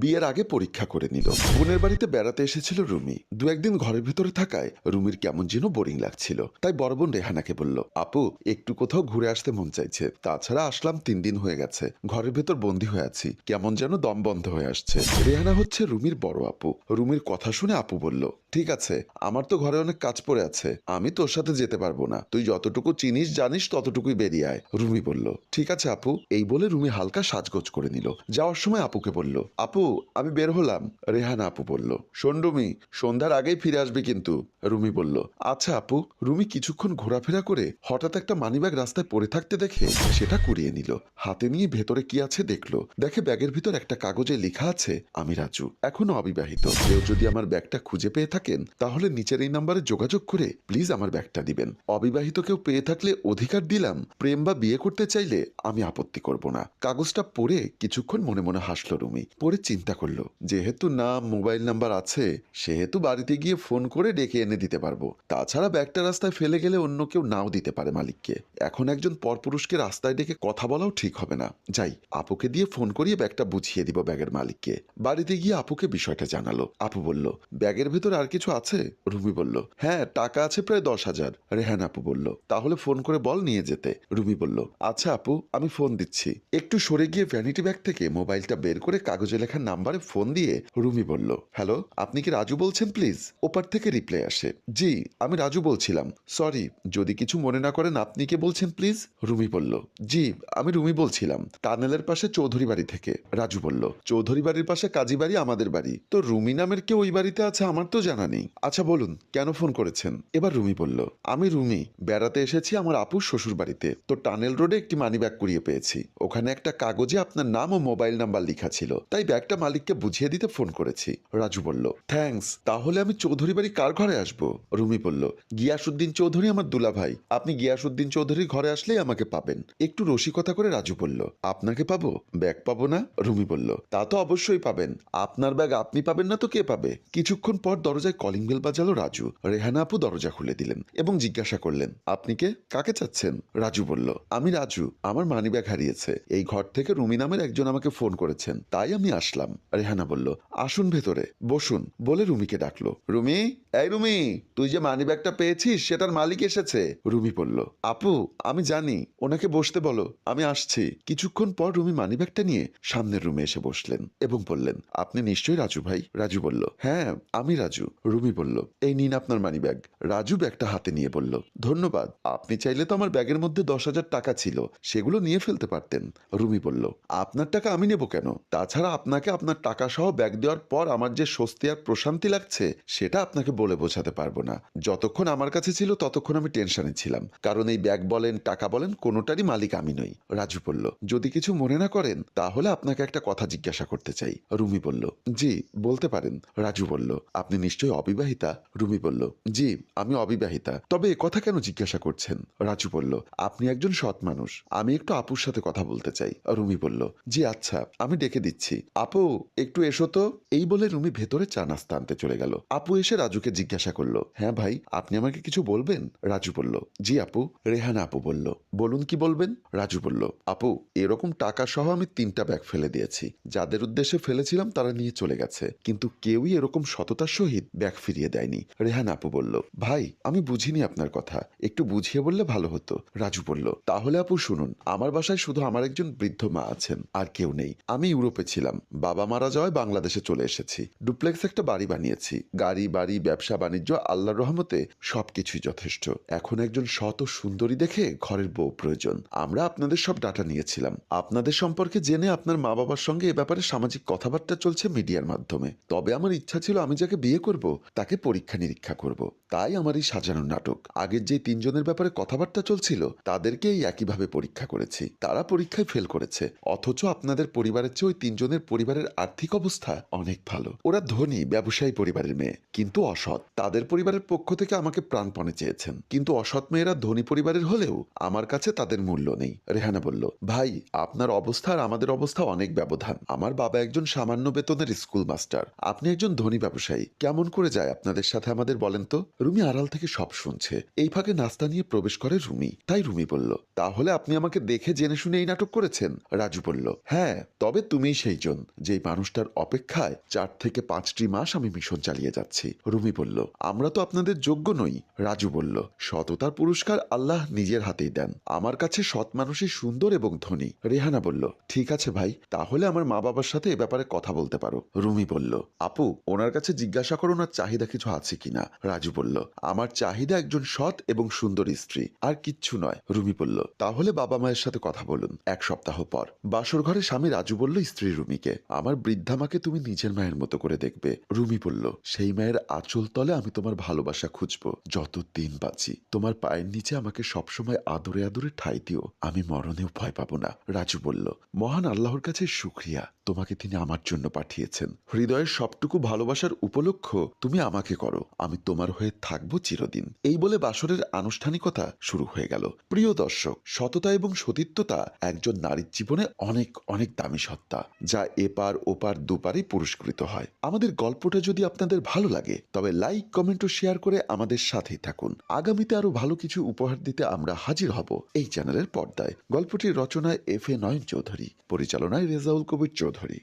বিয়ের আগে পরীক্ষা করে নিল। বোনের বাড়িতে বেড়াতে এসেছিল রুমি। দু একদিন ঘরের ভিতরে থাকায় রুমির কেমন যেন বোরিং লাগছিল। তাই বড় বোন রেহানাকে বলল, আপু, একটু কোথাও ঘুরে আসতে মন চাইছে। তাছাড়া আসলাম তিন দিন হয়ে গেছে। ঘরের ভেতর বন্দি হয়ে আছি। কেমন যেন দম বন্ধ হয়ে আসছে। রেহানা হচ্ছে রুমির বড় আপু। রুমির কথা শুনে আপু বলল, ঠিক আছে, আমার তো ঘরে অনেক কাজ পড়ে আছে। আমি তোর সাথে যেতে পারব না। তুই যতটুকু চিনিস, জানিস, ততটুকুই বেরিয়ে আয়। রুমি বলল, ঠিক আছে আপু। এই বলে রুমি হালকা সাজগোজ করে নিল। যাওয়ার সময় আপুকে বলল, আপু আমি বের হলাম। রেহানা আপু বলল শোন রুমি সন্ধ্যার আগেই ফিরে আসবি কিন্তু। রুমি বলল আচ্ছা আপু, রুমি কিছুক্ষণ ঘোরাফেরা করে হঠাৎ একটা মানিব্যাগ রাস্তায় পড়ে থাকতে দেখে সেটা কুড়িয়ে নিল। হাতে নিয়ে ভেতরে কি আছে দেখল। দেখে ব্যাগের ভিতর একটা কাগজে লেখা আছে, আমি রাজু, এখনও অবিবাহিত। কেউ যদি আমার ব্যাগটা খুঁজে পেয়ে থাকেন, তাহলে নিচের এই নাম্বারে যোগাযোগ করে প্লিজ আমার ব্যাগটা দিবেন। অবিবাহিত কেউ পেয়ে থাকলে অধিকার দিলাম, প্রেম বা বিয়ে করতে চাইলে আমি আপত্তি করব না। কাগজটা পড়ে কিছুক্ষণ মনে মনে হাসলো রুমি। পরে চিন্তা করল, যেহেতু নাম মোবাইল নাম্বার আছে, সেহেতু বাড়িতে গিয়ে ফোন করে ডেকে এনে দিতে পারব। তাছাড়া ব্যাগটা রাস্তায় ফেলে গেলে অন্য কেউ নাও দিতে পারে মালিককে। এখন একজন পরপুরুষকে রাস্তায় ডেকে কথা বলাও ঠিক হবে না। যাই, আপুকে দিয়ে ফোন করিয়ে ব্যাগটা বুঝিয়ে দিব ব্যাগের মালিককে। বাড়িতে গিয়ে আপুকে বিষয়টা জানালো। আপু বলল, ব্যাগের ভেতর আর কিছু আছে? রুমি বলল হ্যাঁ টাকা আছে প্রায় দশ হাজার। রেহান আপু বলল, তাহলে ফোন করে বল নিয়ে যেতে। রুমি বলল আচ্ছা আপু, আমি ফোন দিচ্ছি। একটু সরে গিয়ে ভ্যানিটি ব্যাগ থেকে মোবাইলটা বের করে কাগজে লেখা নাম্বারে ফোন দিয়ে রুমি বলল, হ্যালো, আপনি কি রাজু বলছেন প্লিজ? ওপার থেকে রিপ্লাই আসে, জি, আমি রাজু বলছিলাম, সরি, যদি কিছু মনে না করেন আপনি কে বলছেন প্লিজ? রুমি বলল, জি, আমি রুমি বলছিলাম, টানেলের পাশে চৌধুরী বাড়ি থেকে। রাজু বলল, চৌধুরী বাড়ির পাশে কাজী বাড়ি আমাদের বাড়ি, তো রুমি নামের কেউ ওই বাড়িতে আছে আমার তো জানা নেই। আচ্ছা বলুন, কেন ফোন করেছেন? এবার রুমি বলল, আমি রুমি, বেড়াতে এসেছি আমার আপুর শ্বশুর বাড়িতে, তো টানেল রোডে একটি মানি ব্যাগ কুড়িয়ে পেয়েছি, ওখানে একটা কাগজে আপনার নাম ও মোবাইল নাম্বার লেখা ছিল, তাই ব্যাগটা মালিককে বুঝিয়ে দিতে ফোন করেছি। রাজু বলল, থ্যাঙ্কস, তাহলে আমি চৌধুরী বাড়ি কার ঘরে আসব? রুমি বলল গিয়াসুদ্দিন চৌধুরী আমার দুলা ভাই আপনি গিয়াসুদ্দিন চৌধুরীর ঘরে আসলেই আমাকে পাবেন। একটু রসিকতা করে রাজু বলল, আপনাকে পাবো? ব্যাগ পাবো না? রুমি বলল, তা তো অবশ্যই পাবেন। আপনার ব্যাগ আপনি পাবেন না তো কে পাবে? কিছুক্ষণ পর দরজায় কলিং বেল বাজালো রাজু। রেহানা আপু দরজা খুলে দিলেন এবং জিজ্ঞাসা করলেন, আপনি কে? কাকে চাচ্ছেন? রাজু বলল, আমি রাজু। আমার মানি ব্যাগ হারিয়েছে। এই ঘর থেকে রুমি নামের একজন আমাকে ফোন করেছেন। তাই আমি আসলাম। রেহানা বলল, আসুন ভেতরে, বসুন। বলে রুমিকে ডাকলো। রুমি, এই রুমি, তুই যে মানি ব্যাগটা পেয়েছিস, সেটার মালিক এসেছে। রুমি বলল, আপু, আমি জানি, ওনাকে বসতে বলো, আমি আসছি। কিছুক্ষণ পর রুমি মানি ব্যাগটা নিয়ে সামনের রুমে এসে বসলেন এবং বললেন, আপনি নিশ্চয়ই রাজু ভাই? রাজু বলল হ্যাঁ আমি রাজু। রুমি বলল, এই নিন আপনার মানি ব্যাগ রাজু ব্যাগটা হাতে নিয়ে বলল, ধন্যবাদ, আপনি চাইলে তো আমার ব্যাগের মধ্যে দশ হাজার টাকা ছিল, সেগুলো নিয়ে ফেলতে পারতেন। রুমি বলল, আপনার টাকা আমি নেব কেন? তাছাড়া আপনাকে আপনার টাকা সহ ব্যাগ দেওয়ার পর আমার যে স্বস্তি আর প্রশান্তি লাগছে, সেটা আপনাকে বলে বোঝাতে পারব না। যতক্ষণ আমার কাছে ছিল, ততক্ষণ আমি টেনশনে ছিলাম। কারণ এই ব্যাগ বলেন, টাকা বলেন, কোনোটারই মালিক আমি নই। রাজু বলল, যদি কিছু মনে না করেন, তাহলে আপনাকে একটা কথা জিজ্ঞাসা করতে চাই। রুমি বলল, জি, বলতে পারেন। রাজু বলল, আপনি নিশ্চয়ই অবিবাহিতা? রুমি বলল, জি, আমি অবিবাহিতা। তবে এ কথা কেন জিজ্ঞাসা করছেন? রাজু বলল, আপনি একজন সৎ মানুষ। আমি একটু আপুর সাথে কথা বলতে চাই। রুমি বলল, জি আচ্ছা আমি ডেকে দিচ্ছি। আপু একটু এসো তো। এই বলে রুমি ভেতরে চা নাস্তা আনতে চলে গেল। আপু এসে রাজুকে জিজ্ঞাসা করল হ্যাঁ ভাই, আপনি আমাকে কিছু বলবেন? রাজু বলল, জি আপু। রেহানা আপু বলল, বলুন কি বলবেন? রাজু বলল, আপু, এরকম টাকা সহ আমি তিনটা ব্যাগ ফেলে দিয়েছি। যাদের উদ্দেশ্যে ফেলেছিলাম তারা নিয়ে চলে গেছে। কিন্তু কেউই এরকম সততার সহিত ব্যাগ ফিরিয়ে দেয়নি। রেহানা আপু বলল, ভাই, আমি বুঝিনি আপনার কথা। একটু বুঝিয়ে বললে ভালো হতো। রাজু বলল, তাহলে আপু শুনুন, আমার বাসায় শুধু আমার একজন বৃদ্ধ মা আছেন, আর কেউ নেই। আমি ইউরোপে ছিলাম বাবা মারা যাওয়ায় বাংলাদেশে চলে এসেছি। ডুপ্লেক্স একটা বাড়ি বানিয়েছি। গাড়ি, বাড়ি, ব্যবসা, বাণিজ্য, আল্লাহর রহমতে সবকিছুই যথেষ্ট। এখন একজন শত সুন্দরী দেখে ঘরের বউ প্রয়োজন। আমরা আপনাদের সব ডাটা নিয়েছিলাম। আপনাদের সম্পর্কে জেনে আপনার মা বাবার সঙ্গে এ ব্যাপারে সামাজিক কথাবার্তা চলছে মিডিয়ার মাধ্যমে। তবে আমার ইচ্ছা ছিল আমি যাকে বিয়ে করব, তাকে পরীক্ষা নিরীক্ষা করব। তাই আমার এই সাজানো নাটক। আগের যে তিনজনের ব্যাপারে কথাবার্তা চলছিল তাদেরকে এই একইভাবে পরীক্ষা করেছি। তারা পরীক্ষায় ফেল করেছে। অথচ আপনাদের পরিবারের চেয়ে ওই তিনজনের পরিবারের আর্থিক অবস্থা অনেক ভালো। ওরা ধনী, ব্যবসায়ী পরিবারের মেয়ে, কিন্তু অসৎ। তাদের পরিবারের পক্ষ থেকে আমাকে প্রাণপণে চেয়েছেন। কিন্তু অসৎ মেয়েরা ধনী পরিবারের হলেও আমার কাছে তাদের মূল্য নেই। রেহানা বলল, ভাই, আপনার অবস্থা আর আমাদের অবস্থা অনেক ব্যবধান। আমার বাবা একজন সামান্য বেতনের স্কুল মাস্টার। আপনি একজন ধনী ব্যবসায়ী। কেমন করে যায় আপনাদের সাথে আমাদের বলেন তো? রুমি আড়াল থেকে সব শুনছে। এই ফাঁকে নাস্তা নিয়ে প্রবেশ করে রুমি। তাই রুমি বলল, তাহলে আপনি আমাকে দেখে জেনে শুনে এই নাটক করেছেন? রাজু বলল হ্যাঁ তবে তুমিই সেই জন যেই মানুষটার অপেক্ষায় চার থেকে পাঁচটি মাস আমি মিশন চালিয়ে যাচ্ছি। রুমি বলল, আমরা তো আপনাদের যোগ্য নই। রাজু বলল, সততার পুরস্কার আল্লাহ নিজের হাতেই দেন। আমার কাছে সৎ মানুষই সুন্দর এবং ধনী। রেহানা বলল, ঠিক আছে ভাই, তাহলে আমার মা বাবার সাথে এ ব্যাপারে কথা বলতে পারো। রুমি বলল, আপু, ওনার কাছে জিজ্ঞাসা করো ওনার চাহিদা কিছু আছে কিনা? রাজু বলল, আমার চাহিদা একজন সৎ এবং সুন্দর স্ত্রী, আর কিচ্ছু নয়। রুমি বলল, তাহলে বাবা মায়ের সাথে কথা বলুন। এক সপ্তাহ পর বাসর ঘরে স্বামী রাজু বলল স্ত্রী রুমিকে আমার বৃদ্ধা মাকে তুমি নিজের মায়ের মতো করে দেখবে। রুমি বলল, সেই মায়ের আঁচল তলে আমি তোমার ভালোবাসা খুঁজবো। যত দিন বাঁচি, তোমার পায়ের নিচে আমাকে সবসময় আদরে আদরে ঠাই দিও। আমি মরণেও ভয় পাবো না। রাজু বলল, মহান আল্লাহর কাছে শুক্রিয়া। তোমাকে তিনি আমার জন্য পাঠিয়েছেন। হৃদয়ের সবটুকু ভালোবাসার উপলক্ষ তুমি আমাকে করো। আমি তোমার হয়ে থাকব চিরদিন। এই বলে বাসরের আনুষ্ঠানিকতা শুরু হয়ে গেল। প্রিয় দর্শক, সততা এবং সতীত্বতা একজন নারীর জীবনে অনেক অনেক দামি সত্তা, যা এপার ওপার দুপারে পুরস্কৃত হয়। আমাদের গল্পটা যদি আপনাদের ভালো লাগে, তবে লাইক, কমেন্ট ও শেয়ার করে আমাদের সাথেই থাকুন। আগামীতে আরও ভালো কিছু উপহার দিতে আমরা হাজির হব এই চ্যানেলের পর্দায়। গল্পটির রচনায় এফ এ নয়ন চৌধুরী, পরিচালনায় রেজাউল কবির চৌধুরী।